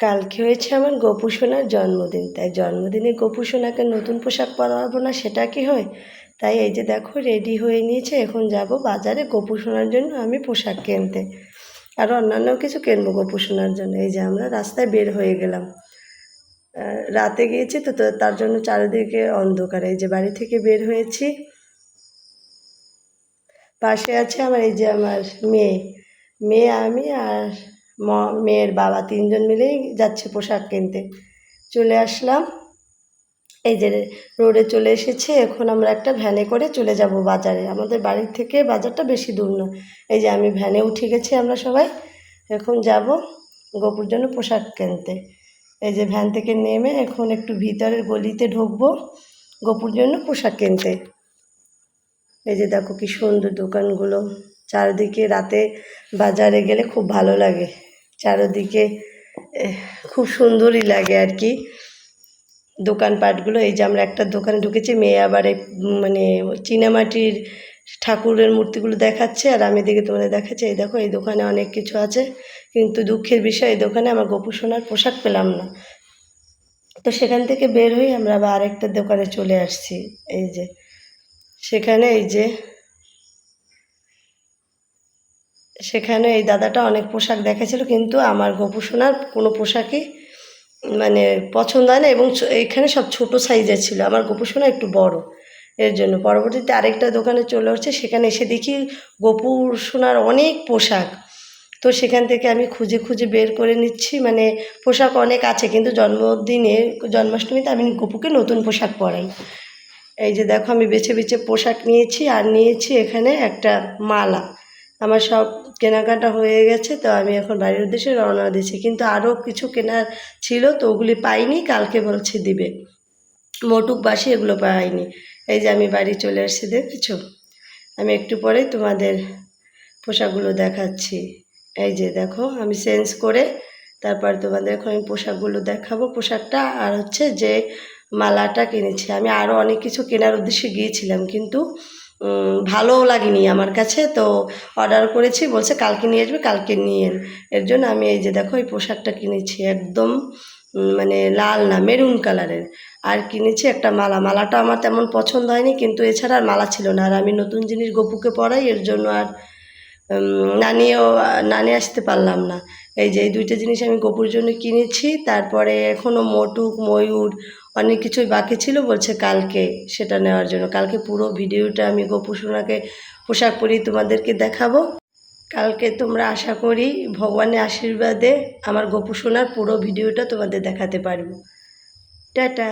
কালকে হয়েছে আমার গপু সোনার জন্মদিন। তাই জন্মদিনে গপু সোনাকে নতুন পোশাক পরাবো না, সেটা কি হয়? তাই এই যে দেখো রেডি হয়ে নিয়েছে, এখন যাব বাজারে গপু সোনার জন্য আমি পোশাক কিনতে। আর অন্যান্য কিছু কিনবো গপু সোনার জন্য। এই যে আমরা রাস্তায় বের হয়ে গেলাম। রাতে গিয়েছি তো তার জন্য চারিদিকে অন্ধকার। এই যে বাড়ি থেকে বের হয়েছি। পাশে আছে আমার এই যে আমার মেয়ে। মেয়ে আমি আর মেয়ের বাবা তিনজন মিলেই যাচ্ছে পোশাক কিনতে। চলে আসলাম। এই যে রোডে চলে এসেছে, এখন আমরা একটা ভ্যানে করে চলে যাব বাজারে। আমাদের বাড়ির থেকে বাজারটা বেশি দূর নয়। এই যে আমি ভ্যানে উঠে গেছি আমরা সবাই। এখন যাব গোপুর জন্য পোশাক কিনতে। এই যে ভ্যান থেকে নেমে এখন একটু ভিতরের গলিতে ঢুকবো গোপুর জন্য পোশাক কিনতে। এই যে দেখো কি সুন্দর দোকানগুলো। চারিদিকে রাতে বাজারে গেলে খুব ভালো লাগে। চারিদিকে খুব সুন্দরই লাগে আর কি। দোকানপাটগুলো এই যে আমরা একটা দোকানে ঢুকেছি, মেয়ে আবার মানে চীনামাটির ঠাকুরের মূর্তিগুলো দেখাচ্ছে, আর আমি দিকে তোমাদের দেখাচ্ছি, এই দেখো, এই দোকানে অনেক কিছু আছে, কিন্তু দুঃখের বিষয়, এই দোকানে আমার গোপু সোনার পোশাক পেলাম না। তো সেখান থেকে বের হয়ে আমরা আবার আরেকটা দোকানে চলে আসছি, এই যে। সেখানে এই যে সেখানে এই দাদাটা অনেক পোশাক দেখাচ্ছিল কিন্তু আমার গোপু সোনার কোনো পোশাকই মানে পছন্দ হয় না এবং এখানে সব ছোট সাইজের ছিল। আমার গোপু সোনা একটু বড় এর জন্য। পরবর্তীতে আরেকটা দোকানে চলে আসছে, সেখানে এসে দেখি গোপু সোনার অনেক পোশাক। তো সেখান থেকে আমি খুঁজে খুঁজে বের করে নিচ্ছি মানে পোশাক অনেক আছে, কিন্তু জন্মদিনে, জন্মাষ্টমীতে আমি গোপুকে নতুন পোশাক পরাই। এই যে দেখো, আমি বেছে বেছে পোশাক নিয়েছি, আর নিয়েছি এখানে একটা মালা। আমার সব কেনাকাটা হয়ে গেছে, তো আমি এখন বাড়ির উদ্দেশ্যে রওনা দিচ্ছি কিন্তু আরও কিছু কেনার ছিল, তো ওগুলি পাইনি, কালকে বলছে দিবে। মোটুক বাসি এগুলো পাইনি। এই যে আমি বাড়ি চলে এসেছি দেখেছ? আমি একটু পরেই তোমাদের পোশাকগুলো দেখাচ্ছি। এই যে দেখো, আমি চেঞ্জ করে তারপর তোমাদের এখন আমি পোশাকগুলো দেখাবো। পোশাকটা আর হচ্ছে যে মালাটা কিনেছি। আমি আরও অনেক কিছু কেনার উদ্দেশ্যে গিয়েছিলাম, কিন্তু ভালোও লাগেনি আমার কাছে। তো অর্ডার করেছি বলছে কালকে নিয়ে আসবে কালকে নিয়ে এর জন্য আমি এই যে দেখো এই পোশাকটা কিনেছি একদম মানে লাল না মেরুন কালারের। আর কিনেছি একটা মালা। মালাটা আমার তেমন পছন্দ হয়নি কিন্তু এছাড়া আর মালা ছিল না। আর আমি নতুন জিনিস গপুকে পরাই এর জন্য আর উম, নানিও নানি আসতে পারলাম না। এই যে এই দুইটা জিনিস আমি গোপুর জন্য কিনেছি। তারপরে এখনও মোটুক, ময়ূর অনেক কিছুই বাকি ছিল বলছে কালকে সেটা নেওয়ার জন্য। কালকে পুরো ভিডিওটা আমি গপু সোনাকে পোশাক পরিয়ে তোমাদেরকে দেখাবো। কালকে তোমরা আশা করি ভগবানের আশীর্বাদে আমার গপু সোনার পুরো ভিডিওটা তোমাদের দেখাতে পারব। টাটা।